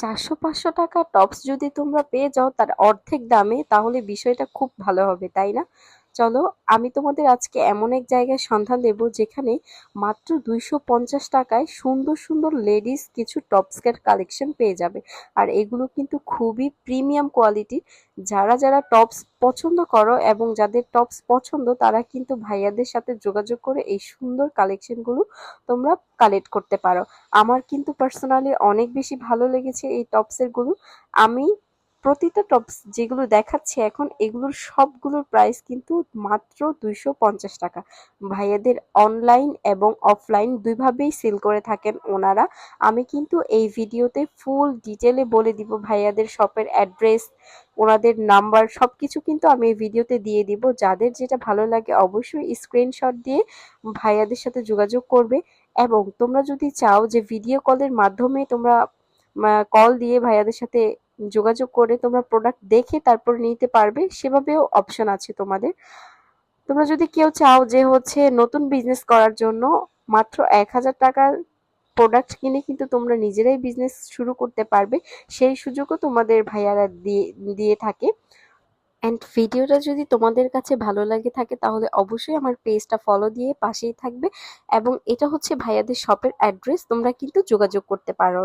চারশো পাঁচশো টাকা টপস যদি তোমরা পেয়ে যাও, তার অর্ধেক দামে, তাহলে বিষয়টা খুব ভালো হবে, তাই না? চলো, আমি তোমাদের আজকে এমন এক জায়গায় সন্ধান দেব যেখানে মাত্র দুইশো পঞ্চাশ টাকায় সুন্দর সুন্দর লেডিস কিছু টপসকের কালেকশন পেয়ে যাবে। আর এগুলো কিন্তু খুবই প্রিমিয়াম কোয়ালিটির যারা যারা টপস পছন্দ করো এবং যাদের টপস পছন্দ, তারা কিন্তু ভাইয়াদের সাথে যোগাযোগ করে এই সুন্দর কালেকশনগুলো তোমরা কালেক্ট করতে পারো। আমার কিন্তু পার্সোনালি অনেক বেশি ভালো লেগেছে এই টপসেরগুলো আমি প্রতিটা টপস যেগুলো দেখাচ্ছে এখন, এগুলোর সবগুলোর প্রাইস কিন্তু মাত্র দুইশো পঞ্চাশ টাকা। ভাইয়াদের অনলাইন এবং অফলাইন দুইভাবেই সেল করে থাকেন ওনারা। আমি কিন্তু এই ভিডিওতে ফুল ডিটেলে বলে দিব ভাইয়াদের শপের অ্যাড্রেস ওনাদের নাম্বার সব কিছু কিন্তু আমি এই ভিডিওতে দিয়ে দিব। যাদের যেটা ভালো লাগে অবশ্যই স্ক্রিনশট দিয়ে ভাইয়াদের সাথে যোগাযোগ করবে এবং তোমরা যদি চাও যে ভিডিও কলের মাধ্যমে তোমরা কল দিয়ে ভাইয়াদের সাথে যোগাযোগ করে তোমরা প্রোডাক্ট দেখে তারপর নিতে পারবে, সেভাবেও অপশন আছে তোমাদের। তোমরা যদি কেউ চাও যে হচ্ছে নতুন বিজনেস করার জন্য মাত্র এক হাজার টাকার প্রোডাক্ট কিনে কিন্তু তোমরা নিজেরাই বিজনেস শুরু করতে পারবে, সেই সুযোগও তোমাদের ভাইয়ারা দিয়ে দিয়ে থাকে। অ্যান্ড ভিডিওটা যদি তোমাদের কাছে ভালো লাগে থাকে, তাহলে অবশ্যই আমার পেজটা ফলো দিয়ে পাশেই থাকবে। এবং এটা হচ্ছে ভাইয়াদের শপের অ্যাড্রেস তোমরা কিন্তু যোগাযোগ করতে পারো।